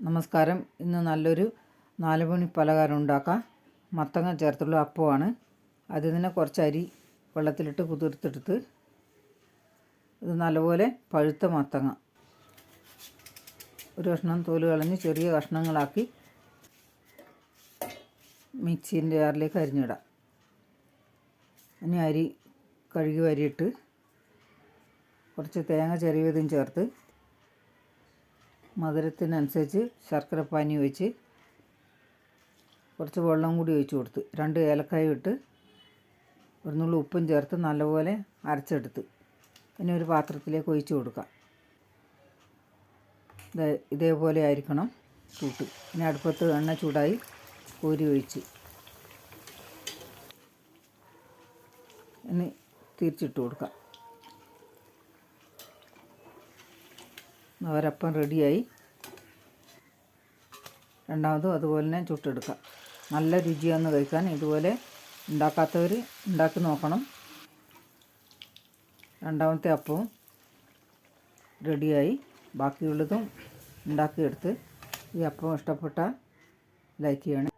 നമസ്കാരം. ഇന്ന് നല്ലൊരു നാലുമണി പലഹാരം ഉണ്ടാക്കാം. മത്തങ്ങ ചേർത്തുള്ള അപ്പമാണ് അതിൽ നിന്ന് കുറച്ച് അരി വെള്ളത്തിലിട്ട് കുതിർത്തെടുത്ത് ഇത് നല്ലപോലെ പഴുത്ത മത്തങ്ങ. ഒരു കഷ്ണം തോൽ കളഞ്ഞ് ചെറിയ കഷ്ണങ്ങളാക്കി മിക്സീന്റെ ജാറിലേക്ക് അരിഞ്ഞിടാം. ഇനി അരി കഴുകി വരിയിട്ട് കുറച്ച് തേങ്ങ ചെറിയതും ചേർത്ത് മധുരത്തിനനുസരിച്ച് ശർക്കര പാനി ഒഴിച്ച് കുറച്ച് വെള്ളം കൂടി ഒഴിച്ച് കൊടുത്ത് രണ്ട് ഏലക്കായ ഇട്ട് ഒരു നുള്ളി ഉപ്പും ചേർത്ത് നല്ലപോലെ അരച്ചെടുത്ത് പിന്നെ ഒരു പാത്രത്തിലേക്ക് ഒഴിച്ച് കൊടുക്കാം ഇതേപോലെ ആയിരിക്കണം കൂട്ട്. പിന്നെ അടുപ്പത്ത് എണ്ണ ചൂടായി കോരി ഒഴിച്ച്. ഇനി തിരിച്ചിട്ട് കൊടുക്കാം അവരപ്പം റെഡിയായി. രണ്ടാമതും അതുപോലെ തന്നെ ചുട്ടെടുക്കാം. നല്ല രുചിയാന്ന് കഴിക്കാൻ ഇതുപോലെ ഉണ്ടാക്കാത്തവർ ഉണ്ടാക്കി നോക്കണം. രണ്ടാമത്തെ അപ്പവും റെഡിയായി. ബാക്കിയുള്ളതും ഉണ്ടാക്കിയെടുത്ത് ഈ അപ്പം ഇഷ്ടപ്പെട്ട ലൈക്ക് ചെയ്യണം.